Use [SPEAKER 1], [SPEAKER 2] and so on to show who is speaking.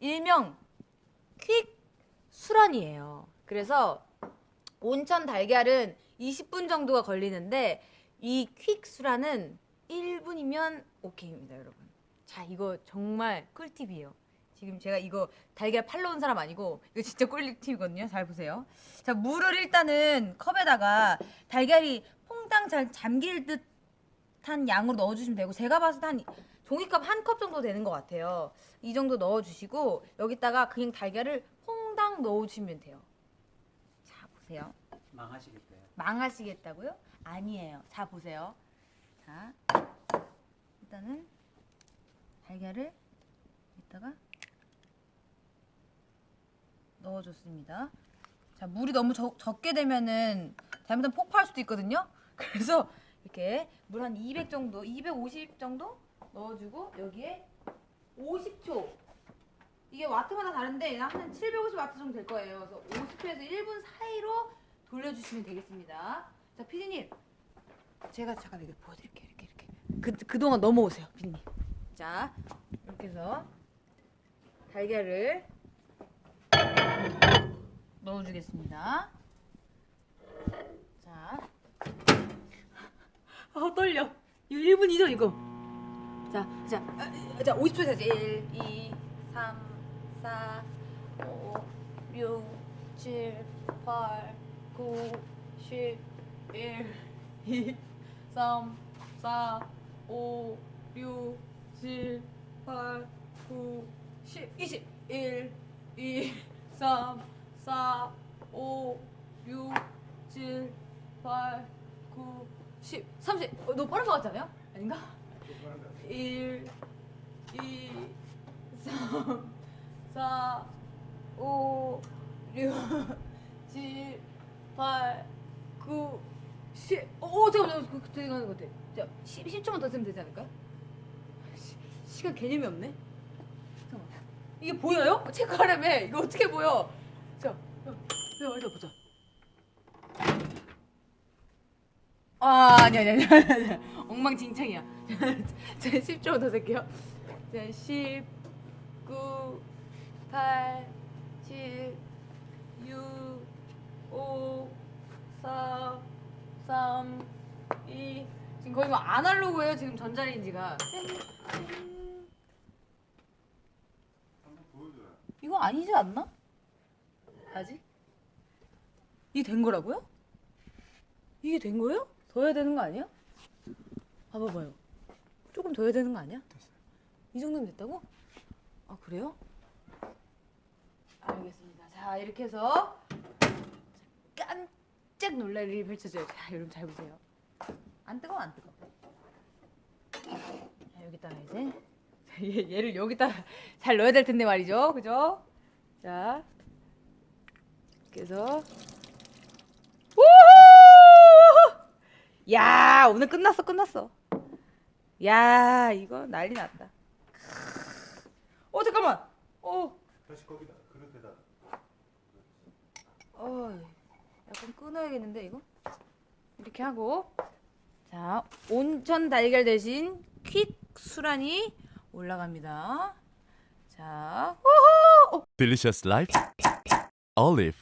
[SPEAKER 1] 일명 퀵 수란이에요. 그래서 온천 달걀은 20분 정도가 걸리는데 이 퀵 수란은 1분이면 오케이입니다, 여러분. 자, 이거 정말 꿀팁이에요. 지금 제가 이거 달걀 팔러 온 사람 아니고 이거 진짜 꿀팁이거든요. 잘 보세요. 자, 물을 일단은 컵에다가 달걀이 퐁당 잘 잠길 듯한 양으로 넣어주시면 되고 제가 봤을 때 한 종이컵 한 컵 정도 되는 것 같아요. 이 정도 넣어주시고 여기다가 그냥 달걀을 퐁당 넣어주시면 돼요. 자, 보세요.
[SPEAKER 2] 망하시겠어요.
[SPEAKER 1] 망하시겠다고요? 아니에요. 자 보세요. 자 일단은 달걀을 이따가 넣어줬습니다. 자 물이 너무 적, 적게 되면은 잘못하면 폭발할 수도 있거든요. 그래서 이렇게 물 한 200 정도, 250 정도 넣어주고 여기에 50초. 이게 와트마다 다른데 한 750와트 정도 될 거예요. 그래서 50초에서 1분 사이로 돌려주시면 되겠습니다. 자, 피디님. 제가 잠깐 이렇게 보여드릴게요. 이렇게, 이렇게. 그, 그동안 넘어오세요, 피디님. 자, 이렇게 해서 달걀을 넣어주겠습니다. 자. 아, 떨려. 이거 1분이죠, 이거? 자, 자, 아, 자, 50초 해야지. 1, 2, 3, 4, 5, 6, 7, 8, 9, 10, 1, 2, 3, 4, 5, 6, 7, 8, 9, 10, 20, 1, 2, 3, 4, 5, 6, 7, 8, 9, 10, 30. 어, 너무 빠른 것 같지 않아요? 아닌가? 1, 2, 3, 4, 5, 6, 7, 8, 9, 10. 오, 잠깐만, 그, 되게 가는 것 같아. 자, 10, 10초만 더 쓰면 되지 않을까? 시, 시간 개념이 없네? 잠깐만. 이게 보여요? 체크하려면 이거 어떻게 보여? 자, 일단 보자. 아, 아니, 아니, 아니, 아니. 엉망진창이야. 자, 10초만 더 쓸게요. 자, 10, 9, 8, 7, 6, 5, 4, 3, 2. 지금 거의 뭐 아날로그예요. 지금 전자레인지가. 이거 아니지 않나? 아직? 이게 된 거라고요? 이게 된 거예요? 더 해야 되는 거 아니야? 봐봐봐요. 조금 더 해야 되는 거 아니야? 이 정도면 됐다고? 아 그래요? 알겠습니다. 자 이렇게 해서 깜짝 놀랄 일이 펼쳐져요. 자 여러분 잘 보세요. 안 뜨거워 안 뜨거. 자 여기다가 이제 얘, 얘를 여기다 잘 넣어야 될 텐데 말이죠. 그죠? 자 이렇게 해서 야 오늘 끝났어 끝났어. 야 이거 난리 났다. 어 잠깐만. 어.
[SPEAKER 3] 다시 거기다 그릇에다.
[SPEAKER 1] 어, 약간 끊어야겠는데 이거? 이렇게 하고 자 온천 달걀 대신 퀵 수란이 올라갑니다. 자, 우후! 어,
[SPEAKER 4] Delicious Life Olive